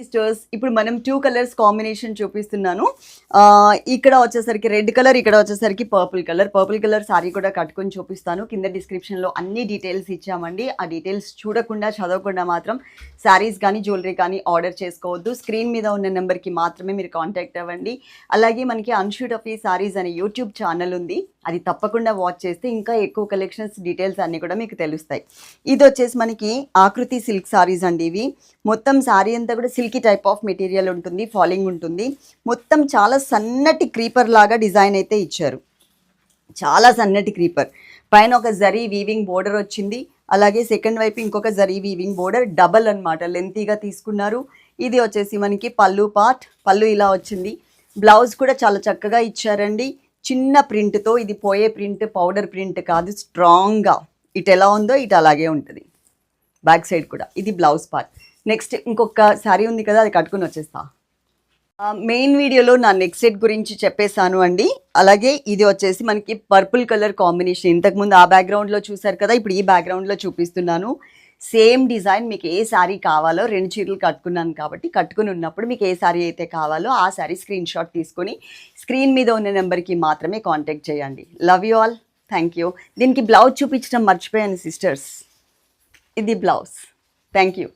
Sisters ఇప్పుడు మనం two colours combination చూపిస్తున్నాను. ఇక్కడ వచ్చేసరికి రెడ్ కలర్ ఇక్కడ వచ్చేసరికి purple colour purple colour sari కూడా కట్టుకొని చూపిస్తాను. కింద డిస్క్రిప్షన్లో అన్ని డీటెయిల్స్ ఇచ్చామండి. ఆ డీటెయిల్స్ చూడకుండా చదవకుండా మాత్రం శారీస్ కానీ జ్యువెలరీ కానీ ఆర్డర్ చేసుకోవద్దు. స్క్రీన్ మీద ఉన్న నెంబర్కి మాత్రమే మీరు కాంటాక్ట్ అవ్వండి. అలాగే మనకి అన్షూట్ ఆఫ్ ఈ సారీస్ అనే యూట్యూబ్ ఛానల్ ఉంది. అది తప్పకుండా వాచ్ చేస్తే ఇంకా ఎక్కువ కలెక్షన్స్ డీటెయిల్స్ అన్నీ కూడా మీకు తెలుస్తాయి. ఇది వచ్చేసి మనకి ఆకృతి సిల్క్ సారీస్ అండి ఇవి. మొత్తం సారీ అంతా కూడా సిల్కీ టైప్ ఆఫ్ మెటీరియల్ ఉంటుంది ఫాలింగ్ ఉంటుంది. మొత్తం చాలా సన్నటి క్రీపర్ లాగా డిజైన్ అయితే ఇచ్చారు. చాలా సన్నటి క్రీపర్ పైన ఒక జరీ వీవింగ్ బోర్డర్ వచ్చింది. అలాగే సెకండ్ వైపు ఇంకొక జరీ వీవింగ్ బోర్డర్ డబల్ అన్నమాట లెంతీగా తీసుకున్నారు. ఇది వచ్చేసి మనకి పళ్ళు పార్ట్ పళ్ళు ఇలా వచ్చింది. బ్లౌజ్ కూడా చాలా చక్కగా ఇచ్చారండి. చిన్న ప్రింట్తో ఇది పోయే ప్రింట్ పౌడర్ ప్రింట్ కాదు స్ట్రాంగ్గా. ఇటు ఎలా ఉందో ఇటు అలాగే ఉంటుంది. బ్యాక్ సైడ్ కూడా. ఇది బ్లౌజ్ పార్ట్. నెక్స్ట్ ఇంకొక శారీ ఉంది కదా అది కట్టుకుని వచ్చేస్తా. మెయిన్ వీడియోలో నా నెక్స్ట్ సెట్ గురించి చెప్పేశాను అండి. అలాగే ఇది వచ్చేసి మనకి పర్పుల్ కలర్ కాంబినేషన్. ఇంతకుముందు ఆ బ్యాక్గ్రౌండ్లో చూసారు కదా ఇప్పుడు ఈ బ్యాక్గ్రౌండ్లో చూపిస్తున్నాను. సేమ్ డిజైన్ మీకు ఏ శారీ కావాలో రెండు చీరలు కట్టుకున్నాను కాబట్టి కట్టుకుని ఉన్నప్పుడు మీకు ఏ శారీ అయితే కావాలో ఆ శారీ స్క్రీన్ షాట్ తీసుకొని స్క్రీన్ మీద ఉన్న నెంబర్కి మాత్రమే కాంటాక్ట్ చేయండి. Love you all thank you దీనికి బ్లౌజ్ చూపించడం మర్చిపోయాను సిస్టర్స్ ఇది బ్లౌజ్. Thank you